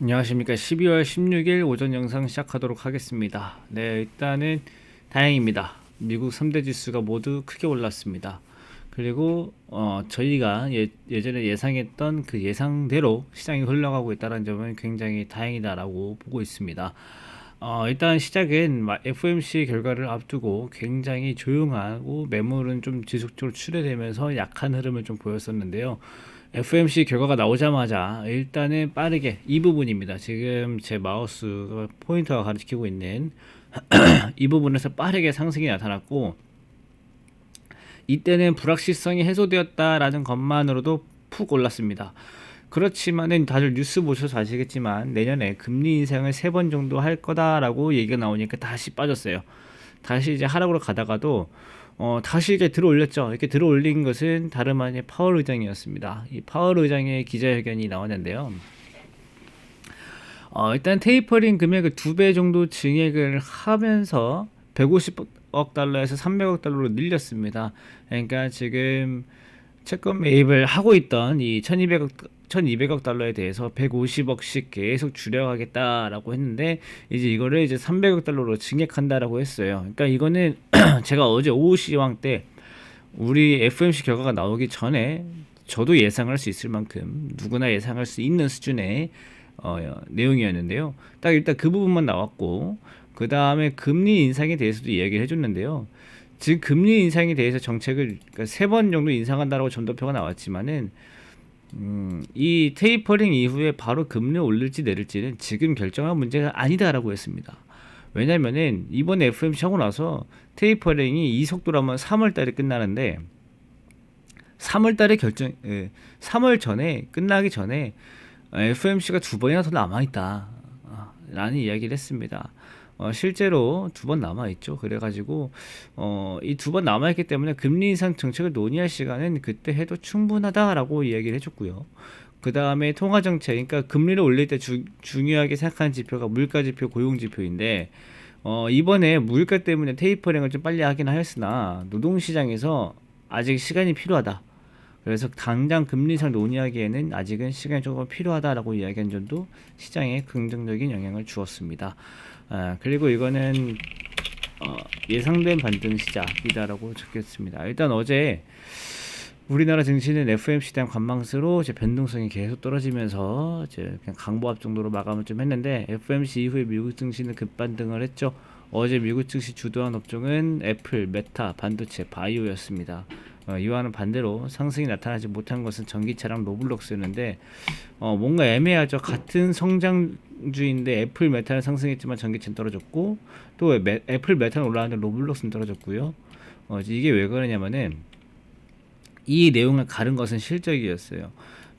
안녕하십니까. 12월 16일 오전 영상 시작하도록 하겠습니다. 네, 일단은 다행입니다. 미국 3대 지수가 모두 크게 올랐습니다. 그리고 어, 저희가 예, 예전에 예상했던 그 예상대로 시장이 흘러가고 있다는 점은 굉장히 다행이다라고 보고 있습니다. 어, 일단 시작은 마- FOMC 결과를 앞두고 굉장히 조용하고 매물은 좀 지속적으로 출회되면서 약한 흐름을 좀 보였었는데요. FOMC 결과가 나오자마자 일단은 빠르게 이 부분입니다. 지금 제 마우스가 포인터가 가리키고 있는 이 부분에서 빠르게 상승이 나타났고 이때는 불확실성이 해소되었다라는 것만으로도 푹 올랐습니다. 그렇지만은 다들 뉴스 보셔서 아시겠지만 내년에 금리 인상을 세 번 정도 할 거다라고 얘기가 나오니까 다시 빠졌어요. 다시 이제 하락으로 가다가도 어 다시 이제 들어 올렸죠. 이렇게 들어 올린 것은 다름 아닌 파월 의장이었습니다. 이 파월 의장의 기자회견이 나왔는데요. 어 일단 테이퍼링 금액을 두 배 정도 증액을 하면서 150억 달러에서 300억 달러로 늘렸습니다. 그러니까 지금 채권 매입을 하고 있던 이 1200억 1200억 달러에 대해서 150억씩 계속 줄여가겠다라고 했는데 이제 이거를 이제 300억 달러로 증액한다라고 했어요. 그러니까 이거는 제가 어제 오후 시황 때 우리 FMC 결과가 나오기 전에 저도 예상할 수 있을 만큼 누구나 예상할 수 있는 수준의 어, 내용이었는데요. 딱 일단 그 부분만 나왔고 그 다음에 금리 인상에 대해서도 이야기를 해줬는데요. 지금 금리 인상에 대해서 정책을 그러니까 세번 정도 인상한다라고 전도표가 나왔지만은 음, 이 테이퍼링 이후에 바로 금리 올릴지 내릴지는 지금 결정할 문제가 아니다라고 했습니다. 왜냐면은 이번 FMC 하고 나서 테이퍼링이 이 속도라면 3월 달에 끝나는데 3월 달에 결정 예, 3월 전에 끝나기 전에 FMC가 두 번이나 더 남아 있다. 라는 이야기를 했습니다. 어, 실제로 두 번 남아 있죠. 그래가지고 어, 이 두 번 남아 있기 때문에 금리 인상 정책을 논의할 시간은 그때 해도 충분하다라고 이야기를 해줬고요. 그 다음에 통화 정책, 그러니까 금리를 올릴 때 주, 중요하게 생각하는 지표가 물가 지표, 고용 지표인데 어, 이번에 물가 때문에 테이퍼링을 좀 빨리 하긴 하였으나 노동 시장에서 아직 시간이 필요하다. 그래서 당장 금리 인상 논의하기에는 아직은 시간이 조금 필요하다라고 이야기한 점도 시장에 긍정적인 영향을 주었습니다. 아, 그리고 이거는 어, 예상된 반등 시작이다라고 적겠습니다. 일단 어제 우리나라 증시는 FMC 대한 관망세로 이제 변동성이 계속 떨어지면서 이제 그냥 강보합 정도로 마감을 좀 했는데 FMC 이후에 미국 증시는 급반등을 했죠. 어제 미국 증시 주도한 업종은 애플, 메타, 반도체, 바이오였습니다. 어, 이와는 반대로 상승이 나타나지 못한 것은 전기차랑 로블록스였는데 어, 뭔가 애매하죠. 같은 성장주인데 애플, 메타는 상승했지만 전기차는 떨어졌고 또 메, 애플, 메타는 올라왔는데 로블록스는 떨어졌고요. 어, 이게 왜 그러냐면은 이 내용을 가른 것은 실적이었어요.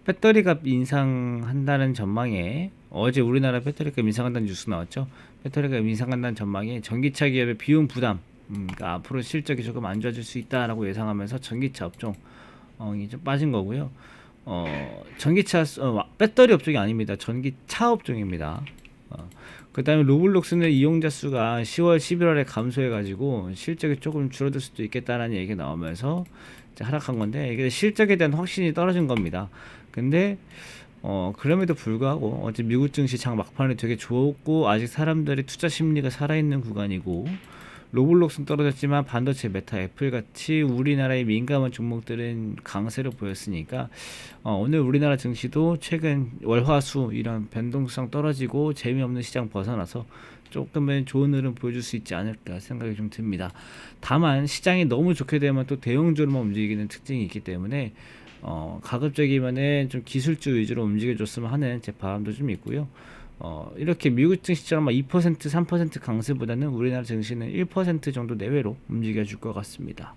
배터리값 인상한다는 전망에 어제 우리나라 배터리값 인상한다는 뉴스 나왔죠. 배터리값 인상한다는 전망에 전기차 기업의 비용 부담, 음, 그러니까 앞으로 실적이 조금 안 좋아질 수 있다라고 예상하면서 전기차 업종 어, 이좀 빠진 거고요. 어, 전기차 어, 배터리 업종이 아닙니다. 전기차 업종입니다. 어, 그다음에 로블록스는 이용자 수가 10월, 11월에 감소해가지고 실적이 조금 줄어들 수도 있겠다라는 얘기가 나오면서 하락한 건데 이게 실적에 대한 확신이 떨어진 겁니다. 근데 어 그럼에도 불구하고 어제 미국 증시 장 막판에 되게 좋았고 아직 사람들의 투자 심리가 살아있는 구간이고 로블록스는 떨어졌지만 반도체, 메타, 애플 같이 우리나라의 민감한 종목들은 강세를 보였으니까 어, 오늘 우리나라 증시도 최근 월화수 이런 변동성 떨어지고 재미없는 시장 벗어나서 조금은 좋은 흐름 보여줄 수 있지 않을까 생각이 좀 듭니다. 다만 시장이 너무 좋게 되면 또 대형주로만 움직이는 특징이 있기 때문에 어, 가급적이면은 좀 기술주 위주로 움직여줬으면 하는 제 바람도 좀 있고요. 어, 이렇게 미국 증시처럼 2% 3% 강세보다는 우리나라 증시는 1% 정도 내외로 움직여 줄 것 같습니다.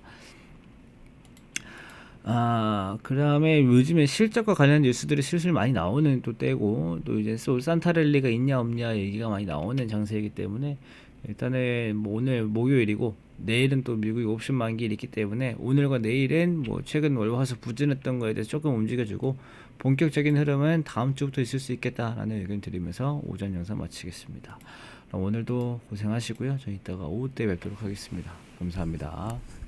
아, 그 다음에 요즘에 실적과 관련된 뉴스들이 슬슬 많이 나오는 또 때고, 또 이제 또 산타랠리가 있냐 없냐 얘기가 많이 나오는 장세이기 때문에, 일단은 뭐 오늘 목요일이고, 내일은 또 미국이 옵션 만기일이 있기 때문에, 오늘과 내일은 뭐 최근 월화수 부진했던 거에 대해서 조금 움직여주고, 본격적인 흐름은 다음 주부터 있을 수 있겠다라는 의견 드리면서 오전 영상 마치겠습니다. 오늘도 고생하시고요. 저희 이따가 오후 때 뵙도록 하겠습니다. 감사합니다.